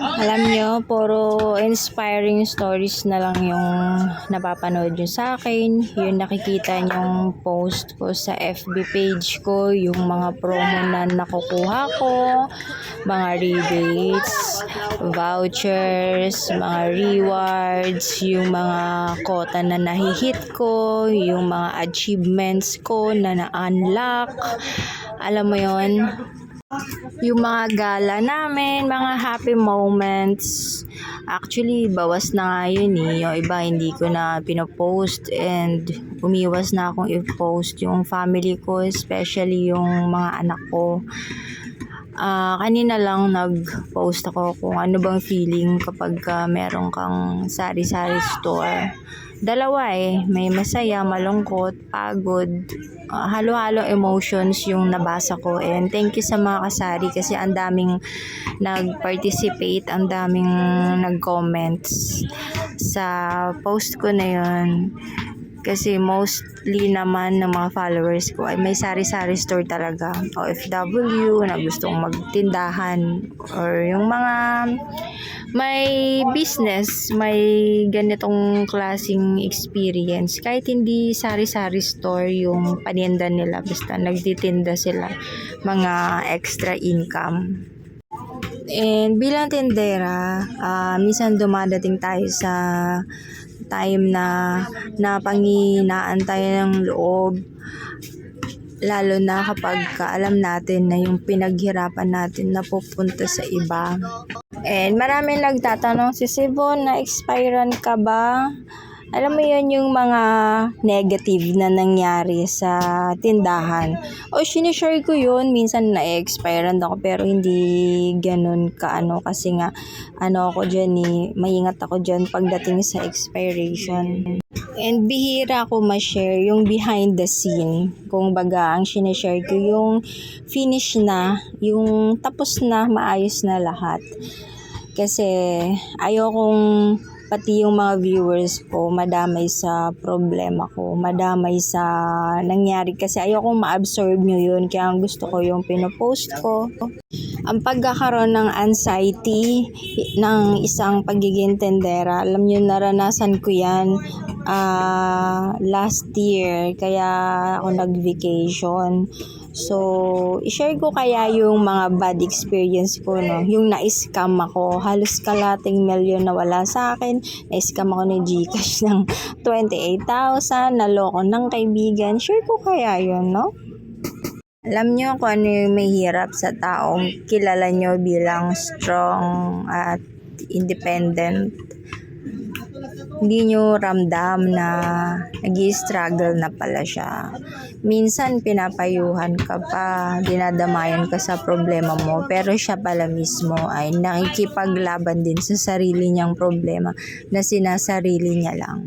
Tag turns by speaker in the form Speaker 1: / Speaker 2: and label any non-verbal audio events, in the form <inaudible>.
Speaker 1: Alam nyo, puro inspiring stories na lang yung napapanood nyo sa akin. Yung nakikita nyong post ko sa FB page ko, yung mga promo na nakukuha ko, mga rebates, vouchers, mga rewards, yung mga kota na nahihit ko, yung mga achievements ko na na-unlock. Alam mo yon yung mga gala namin, mga happy moments. Actually, bawas na nga yun eh. Yung iba hindi ko na pinopost and umiwas na akong i-post yung family ko, especially yung mga anak ko. Ah, kanina lang nag-post ako kung ano bang feeling kapag ka meron kang sari-sari store. Dalawa eh, may masaya, malungkot, pagod, ah, halo-halo emotions yung nabasa ko and thank you sa mga kasari kasi ang daming nag-participate, ang daming nag-comments sa post ko na yun. Kasi mostly naman ng mga followers ko ay may sari-sari store talaga. OFW na gustong magtindahan or yung mga may business, may ganitong klasing experience. Kahit hindi sari-sari store yung paninda nila, basta nagtitinda sila mga extra income. And bilang tindera, ah, minsan dumadating tayo sa time na napanginaan tayo ng loob lalo na kapag ka alam natin na yung pinaghirapan natin na pupunta sa iba. And marami nagtatanong si Sibon na expiran ka ba? Alam mo yun yung mga negative na nangyari sa tindahan. O sinishare ko yun, minsan na-expiran ako pero hindi ganun ka ano kasi nga ano ako dyan eh, maingat ako dyan pagdating sa expiration. And bihira ko ma-share yung behind the scene. Kung baga, ang sinishare ko yung finish na, yung tapos na, maayos na lahat. Kasi ayokong pati yung mga viewers ko madamay sa problema ko, madamay sa nangyari kasi ayokong ma-absorb nyo yun kaya gusto ko yung pinopost ko. Ang pagkakaroon ng anxiety ng isang pagiging tendera, alam nyo naranasan ko yan ah, last year kaya ako nag-vacation. So, i-share ko kaya yung mga bad experience ko, no? Yung na-scam ako, halos kalating milyon na wala sa akin. Na-scam ako ni Gcash <laughs> ng 28,000, naloko ng kaibigan. Share ko kaya yun, no? Alam nyo kung ano yung may hirap sa taong kilala nyo bilang strong at independent. Hindi nyo ramdam na nag struggle na pala siya. Minsan pinapayuhan ka pa, dinadamayan ka sa problema mo, pero siya pala mismo ay nakikipaglaban din sa sarili niyang problema na sinasarili niya lang.